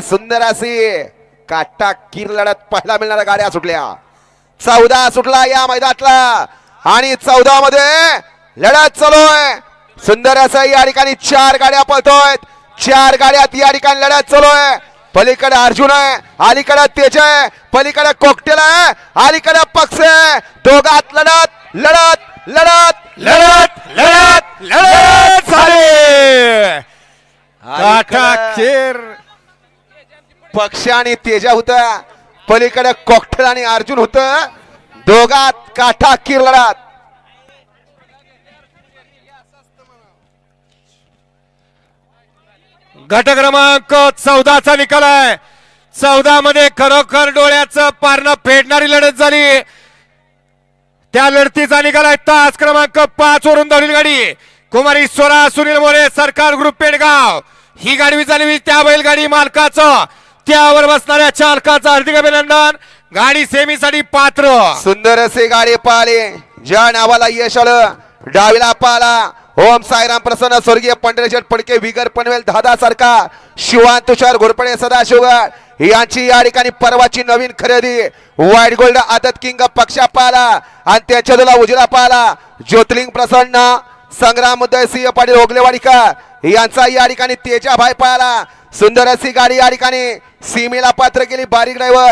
सुंदर अशी काटा किर लढत पाहायला मिळणाऱ्या गाड्या सुटल्या. चौदा सुटला या मैदानातला आणि चौदा मध्ये लढत चालू आहे. सुंदर असं या ठिकाणी चार गाड्या पळतोय चार गाड्यात या ठिकाणी लढत चालू आहे. पलीकडे अर्जुन आहे अलीकडे तेज आहे पलीकडे कोकटेल आहे अलीकडे पक्ष आहे. दोघात लढत लढत लढत लढत लढत लढत झाली. पक्ष आणि तेजा होत. पलीकडे कॉकटेल आणि अर्जुन होत. दोघात काठा किर लढत गट क्रमांक चौदाचा निकाल आहे. चौदा मध्ये खरोखर डोळ्याचं पारणं फेडणारी लढत झाली. त्या लढतीचा निकाल आहे. तास क्रमांक पाच वरून धावली गाडी. कुमारी स्वरा सुनील मोरे सरकार ग्रुप पेडगाव. ही गाडी विचारली त्या बैलगाडी मालकाचं. त्यावर बसणाऱ्या चालकाचं हार्दिक अभिनंदन. गाडी सेमीसाठी पात्र. सुंदर असे गाडी पाहिले. ज्या नावाला यश आलं डावीला पाला ओम साईराम प्रसन्न स्वर्गीय पंढरेश्वर फडके विगर पनवेल दादा सरकार शिवान तुषार घोरपडे सदाशिवगड. यांची या ठिकाणी परवाची नवीन खरेदी. व्हाईट गोल्ड आदत किंग पक्षा पाला आणि त्याच्या तुला उजला पाला ज्योतिलिंग प्रसन्न संग्राम उदयसिंह पाटील ओगलेवाडीकर यांचा या ठिकाणी तेजा भाई पळाला. सुंदर अशी गाडी या ठिकाणी सीमेला पात्र केली बारीक ड्रायव्हर